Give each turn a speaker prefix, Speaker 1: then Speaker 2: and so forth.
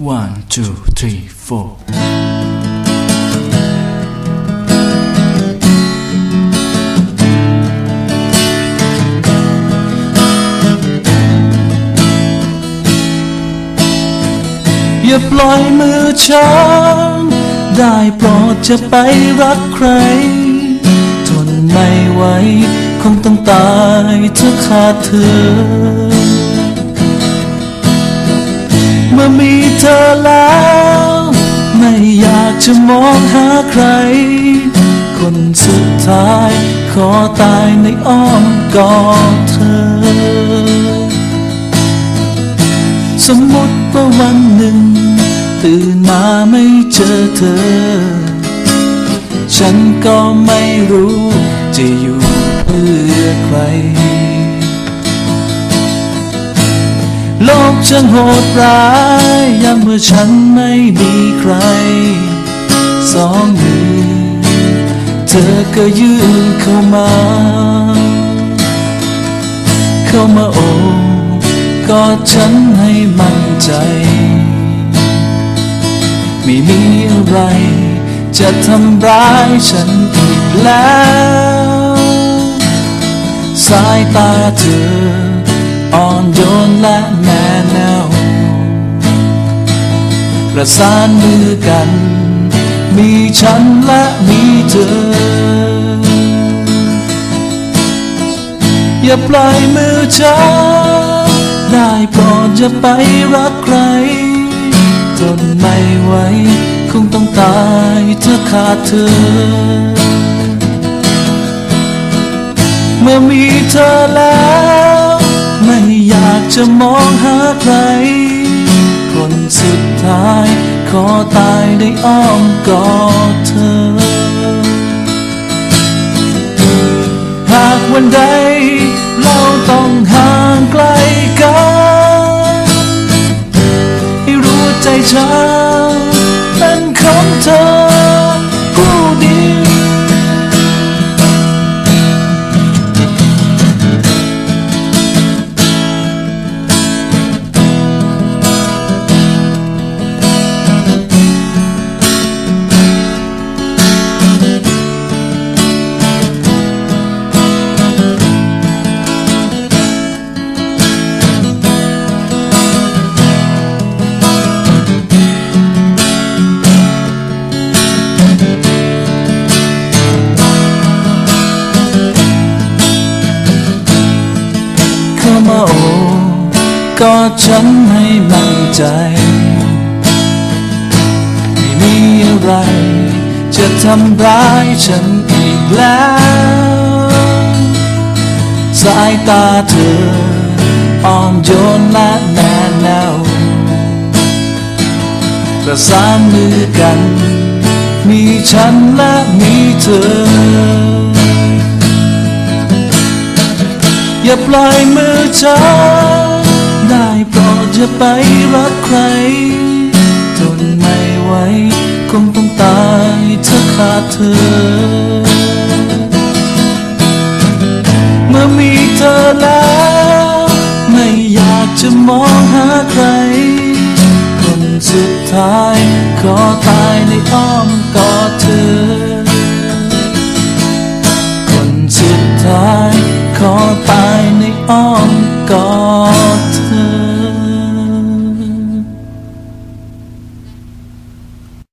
Speaker 1: One, two, three, four. อย่าปล่อยมือฉันได้โปรดจะไปรักใคร ทนไม่ไหวคงต้องตายถ้าขาดเธอ มื่อมีเธอแล้ว ไม่อยากจะมองหาใคร คนสุดท้าย ขอตายในอ้อมกอดเธอ สมมติว่าวันหนึ่ง ตื่นมาไม่เจอเธอ ฉันก็ไม่รู้จะอยู่เพื่อใคร ช่างโหดร้ายยามเมื่อฉันไม่มีใคร สองมือเธอก็ยื่นเข้ามา เข้ามาโอบกอดฉันให้มั่นใจ ไม่มีอะไร จะทำร้ายฉันอีกแล้ว สายตาเธออ่อนโยน และแน่แนว ประสานมือกัน มีฉันและมีเธอ อย่าปล่อยมือฉันได้โปรดอย่าไปรักใคร ทนไม่ไหวคงต้องตายถ้าขาดเธอ เมื่อมีเธอแล้ว จะมองหาใคร คนสุดท้าย ขอตายในอ้อมกอดเธอ หากวันใด เราต้องห่างไกลกันให้รู้ใจฉันเป็นของเธอ กอดฉันให้มั่นใจ ไม่มีอะไร จะทำร้ายฉันอีกแล้ว สายตาเธออ่อนโยนและแน่แน่วประสานมือกัน มีฉันและมีเธออย่าปล่อยมือฉัน โปรดอย่าไปรักใคร ทนไม่ไหวคงต้องตายถ้าขาดเธอ เมื่อมีเธอแล้ว ไม่อยากจะมองหาใคร คนสุดท้ายขอตายในอ้อมกอดเธอ คนสุดท้ายขอตายในอ้อมกอ